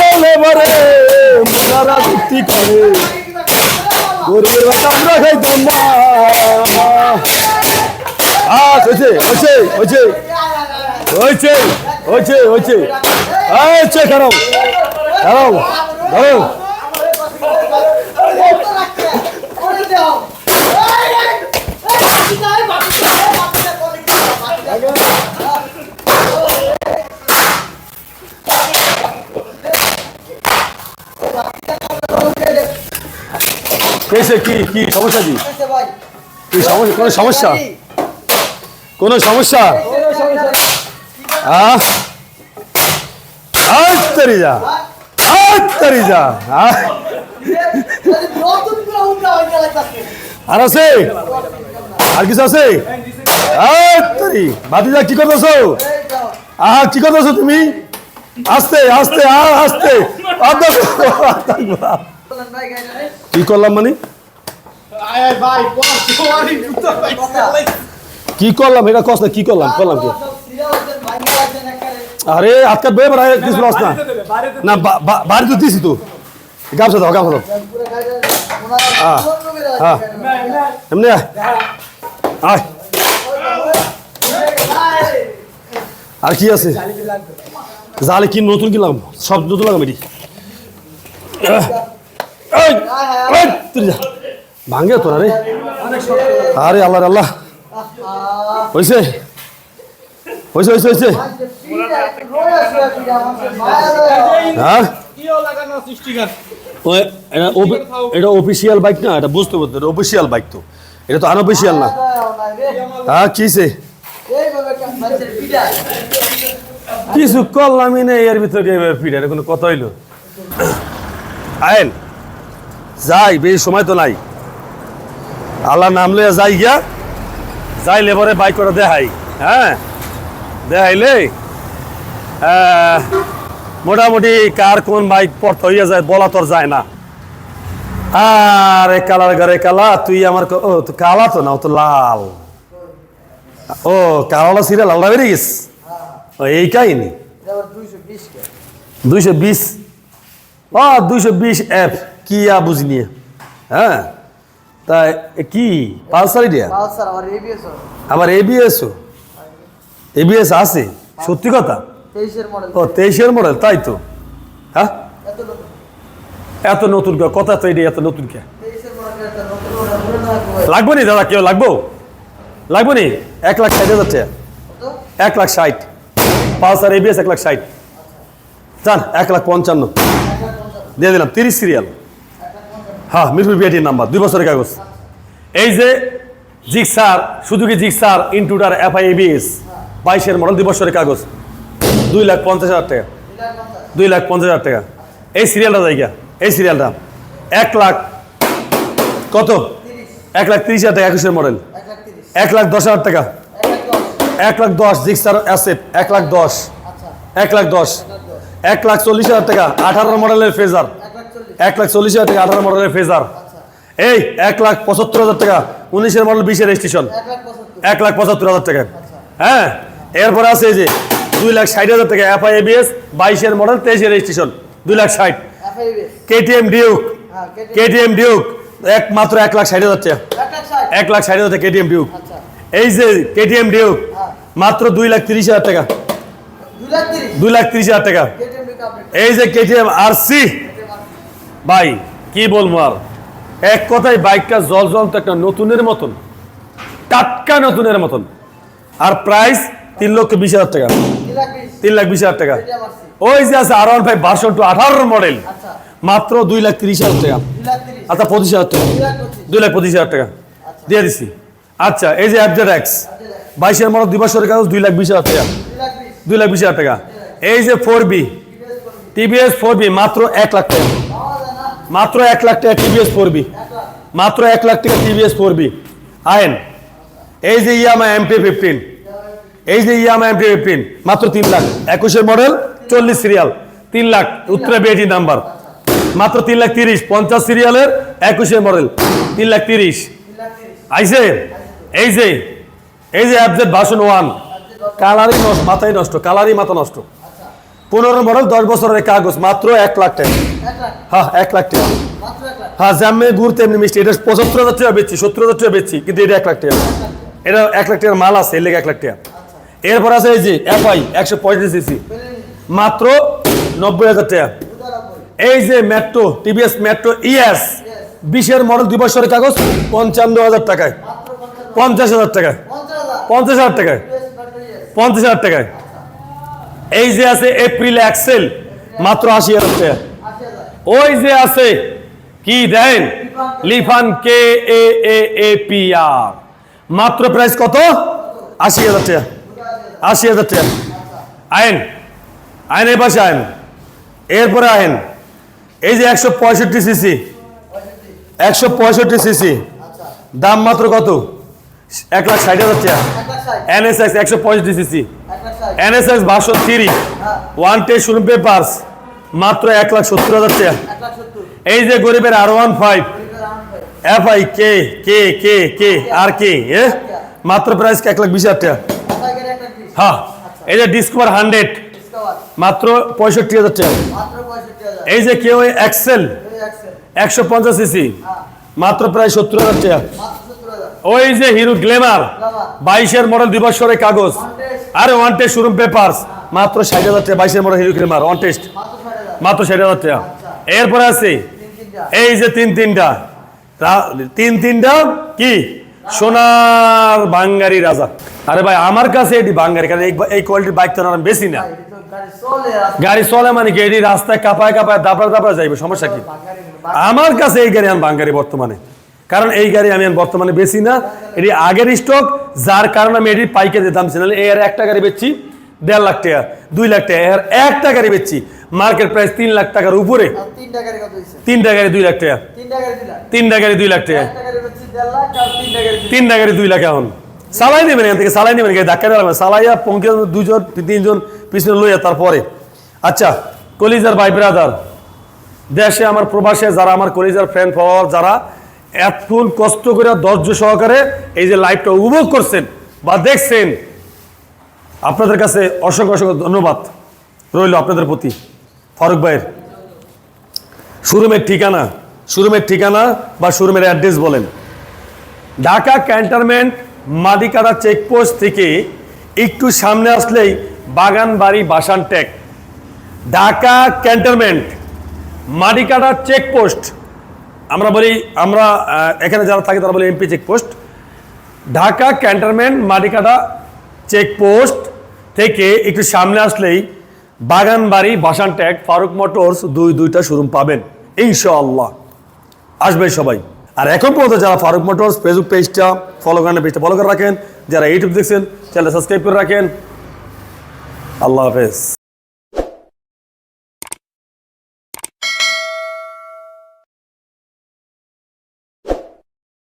গেলে বারে মোনারা যুক্তি করে গরিবের বাচ্চা আমরা খাইতাম না আহ হয়েছে হয়েছে হয়েছে হয়েছে হয়েছে হয়েছে আচ্ছা খারাপ খারাপ ধরো কেসে কি কি সমস্যা সমস্যা? কোনো সমস্যা? কোনো সমস্যা? আহ! যা আর আছে? আর কিছু আছে? তরি। ভাতিজা কি করতেছো? আহা, কি করতেছো তুমি? আস্তে আস্তে আ আস্তে। কি করলাম মানে? কি করলাম? এটা কস না, কি করলাম? করলাম কি? আরে আজকে বে বেড়ায়, কিছু লস না। না বাড়ি তো দিছি তো। গামছা দাও গামছা দাও। হ্যাঁ এমনি আয়। আর কি আছে? জালে কি নতুন কিনলাম? সব নতুন লাগাম এটি। ভাঙ্গে তো না রে। আরে আল্লাহ আল্লাহ। হয়েছে হয়েছে হয়েছে হয়েছে হ্যাঁ? এটা অফি- এটা অফিসিয়াল বাইক না, এটা বুঝতে পারতো অফিসিয়াল বাইক তো। এটা তো আনঅফিসিয়াল না। হ্যাঁ কিসে কিছু করলামই না, এর ভিতরে ফিরে, এটা কোনো কথা হইল। আইন। যাই বেশি সময় তো নাই। আল্লাহ নাম লইয়া যাই গিয়া যাই লেবারে বাইক করে দেখাই। হ্যাঁ? দেখাইলে আহ, মোটামুটি কার কোন বাইক পড়তে হইয়া যায় বলা তোর যায় না। আরে কালার ঘরে কালা তুই আমার ও তো কালা তো না ও তো লাল। ও কালাটা সিরিয়াল লালটা বেরিয়ে গেছে? ও এই কাহিনি? দুইশো বিশ? ও দুইশো বিশ এফ কি আ বুঝিনি হ্যাঁ তা কি? পালসার দিয়া আবার এবিএসও এবিএস আছে? সত্যি কথা? ও তেইশের মডেল তাই তো। হ্যাঁ এত নতুন। কে? কথা তো এটা এত নতুন কে? লাগবো নি দাদা কেউ লাগবো? লাগবো নি? এক লাখ ষাট হাজার টাকা। এক লাখ ষাট। পালসার এবিএস এক লাখ ষাট। যান এক লাখ পঞ্চান্ন। দিয়ে দিলাম, তিরিশ সিরিয়াল হ্যাঁ মিরপুর বিআইটির নাম্বার দুই বছরের কাগজ। এই যে Gixxer Suzuki Gixxer Intruder FI ABS বাইশের মডেল দুই বছরের কাগজ। দুই লাখ পঞ্চাশ হাজার টাকা। দুই লাখ পঞ্চাশ হাজার টাকা। এই সিরিয়ালটা জায়গা এই সিরিয়ালটা এক লাখ কত? এক লাখ তিরিশ হাজার টাকা, একুশের মডেল এক লাখ দশ হাজার টাকা। এক লাখ দশ, জিক্সার অ্যাসেট এক লাখ দশ। এক লাখ দশ। এক লাখ চল্লিশ হাজার টাকা আঠারো মডেলের ফেজার। এক লাখ চল্লিশ হাজার টাকা আঠারো মডেলের ফেজার। এই এক লাখ পঁচাত্তর হাজার টাকা উনিশের মডেল বিশের রেজিস্ট্রেশন। এক লাখ পঁচাত্তর হাজার টাকা। হ্যাঁ এরপরে আছে এই যে দুই লাখ ষাট হাজার টাকা এফ এফআই এবিএস বাইশের মডেল তেইশের রেজিস্ট্রেশন। দুই লাখ ষাট। কেটিএম ডিউক কেটিএম ডিউক এক মাত্র এক লাখ ষাট হাজার টাকা। এক লাখ ষাট হাজার টাকা কেটিএম ডিউক এই যে কেটিএম ডিউক মাত্র দুই লাখ তিরিশ হাজার টাকা। দুই লাখ তিরিশ হাজার টাকা। এই যে কেটিএম আর সি ভাই, কি বলব আর? এক কথায় বাইকটা জল তো একটা নতুনের মতন, টাটকা নতুনের মতন। আর প্রাইস তিন লক্ষ বিশ হাজার টাকা। তিন লাখ বিশ হাজার টাকা। ওই যে আছে R one five version two আঠারো মডেল মাত্র দুই লাখ তিরিশ হাজার টাকা। আচ্ছা পঁচিশ হাজার টাকা। দুই লাখ পঁচিশ হাজার টাকা। দিয়ে দিছি। আচ্ছা এই যে অ্যাপজেড এক্স বাইশের মডেল দুই বছরের কাগজ, দুই লাখ বিশ হাজার টাকা। দুই লাখ বিশ হাজার টাকা। এই যে four B TVS four B মাত্র এক লাখ টাকা। মাত্র এক লাখ টাকা টিভিএস ফোর বি মাত্র এক লাখ টাকা টিভিএস ফোর বি আইন এই যে ইয়ামা এমপি ফিফটিন এই যে ইয়ামা এমপি ফিফটিন মাত্র তিন লাখ। একুশের মডেল চল্লিশ সিরিয়াল তিন লাখ। উত্তরা বিএটি নাম্বার মাত্র তিন লাখ তিরিশ, পঞ্চাশ সিরিয়ালের একুশের মডেল তিন লাখ তিরিশ। আইসে এই যে এই যে অ্যাপজেট ভাষণ ওয়ান কালারই নষ্ট, মাথায় নষ্ট কালারই মাথা নষ্ট। পনেরো মডেল দশ বছরের কাগজ মাত্র এক লাখ টাকা। হ্যাঁ এক লাখ টাকা। হ্যাঁ জ্যামে গুড় তেমনি মিষ্টি এটা পঁচাত্তর হাজার টাকা বেচছি সত্তর হাজার টাকা বেচছি কিন্তু এটা এক লাখ টাকা। এটা এক লাখ টাকার মাল আছে এর লেগে এক লাখ টাকা। এরপর আছে এই যে এফআই একশো পঁয়ত্রিশ সিসি মাত্র নব্বই হাজার টাকা। এই যে মেট্রো টিভিএস মেট্রো ইএস বিশের মডেল দুই বছরের কাগজ পঞ্চান্ন হাজার টাকায়। পঞ্চাশ হাজার টাকায়। পঞ্চাশ হাজার। টাকায়। পঞ্চাশ হাজার টাকায়। এই যে আছে এপ্রিল এক্সেল মাত্র আশি হাজার টাকা। ওই যে আছে কি দেন লিফান কে এ এ এ পি আর মাত্র প্রাইস কত? আশি হাজার টাকা। আশি হাজার টাকা। আইন আইন এই পাশে আইন। এরপরে আইন। এই যে একশো পঁয়ষট্টি সিসি একশো পঁয়ষট্টি সিসি দাম মাত্র কত? এক লাখ ষাট হাজার টাকা। এনএসএক্স একশো পঁয়ষট্টি সিসি এনএসএক্স বারোশো থ্রি ওয়ান টে শুনুন পেপার্স মাত্র এক লাখ সত্তর হাজার টাকা। এই যে গরিবের R one five. F I কে কে কে কে আর কে এ? মাত্র প্রাইস এক লাখ বিশ হাজার টাকা। হ্যাঁ এই যে ডিসকভার হান্ড্রেড মাত্র পঁয়ষট্টি হাজার টাকা। এই যে কেউ এক্সেল একশো পঞ্চাশ সিসি হ্যাঁ। মাত্র প্রায় সত্তর হাজার টাকা। ওই যে হিরো গ্লেমার বাইশের মডেল দুই বছরের কাগজ। আরে ওয়ান টেস্ট শোরুম পেপার্স মাত্র ষাট হাজার টাকা, বাইশের model Hero Glamour one test মাত্র ষাট হাজার টাকা। এরপরে আছে, এই যে তিন তিনটা। তিন তিনটা কি? সোনার বাঙ্গারি রাজা। আরে ভাই, আমার কাছে এটি বাঙ্গারি, কারণ এই কোয়ালিটির বাইক তো আমি বেশি না। গাড়ি চলে মানে কি, এটি রাস্তায় কাপায় কাপায় দাপড়া দাপড়া যাইবে, সমস্যা কি? আমার কাছে এই গাড়ি আমি বাঙ্গারি বর্তমানে। কারণ এই গাড়ি আমি বর্তমানে বেশি না। এটি আগের স্টক যার কারণে আমি এটি পাইকারি দাম ছিল এর একটা গাড়ি বেচছি দেড় লাখ টাকা দুই লাখ টাকা। এর একটা গাড়ি বেচছি মার্কেট প্রাইস তিন লাখ টাকার উপরে। তিনটা গাড়ি দুই লাখ টাকা। তিনটা গাড়ি দুই লাখ। টাকা। তিনটা গাড়ি দুই লাখ। এখন। সালাই নেবেন এখান থেকে সালাই নেবেন ধাক্কা দেওয়া সালাইয়া পঙ্কে দুজন তিনজন পিছনে লইয়া তারপরে। আচ্ছা কলিজার ভাই ব্রাদার দেশে আমার প্রবাসে যারা আমার কলিজার ফ্রেন্ড ফলোয়ার যারা এতক্ষণ কষ্ট করে ধৈর্য সহকারে এই যে লাইভটা উপভোগ করছেন বা দেখছেন, আপনাদের কাছে অসংখ্য অসংখ্য ধন্যবাদ রইল আপনাদের প্রতি। ফারুক ভাইয়ের শোরুমের ঠিকানা শোরুমের ঠিকানা বা শোরুমের অ্যাড্রেস বলেন। ঢাকা ক্যান্টনমেন্ট মাদিকাটা চেকপোস্ট থেকে একটু সামনে আসলেই বাগানবাড়ি Bashantek Dhaka cantonment Matikata checkpost আমরা বলি, আমরা এখানে যারা থাকি তারা বলি MP checkpost Dhaka cantonment Matikata checkpost থেকে একটু সামনে আসলেই বাগানবাড়ি বাসান ট্যাগ ফারুক মোটরস দুই দুইটা শোরুম পাবেন, ইনশাআল্লাহ। আসবে সবাই। আর এখন পর্যন্ত যারা ফারুক মোটরস ফেসবুক পেজটা ফলো করেন পেজটা ফলো করে রাখেন, যারা ইউটিউব দেখছেন চ্যানেল সাবস্ক্রাইব করে রাখেন। আল্লাহ হাফেজ।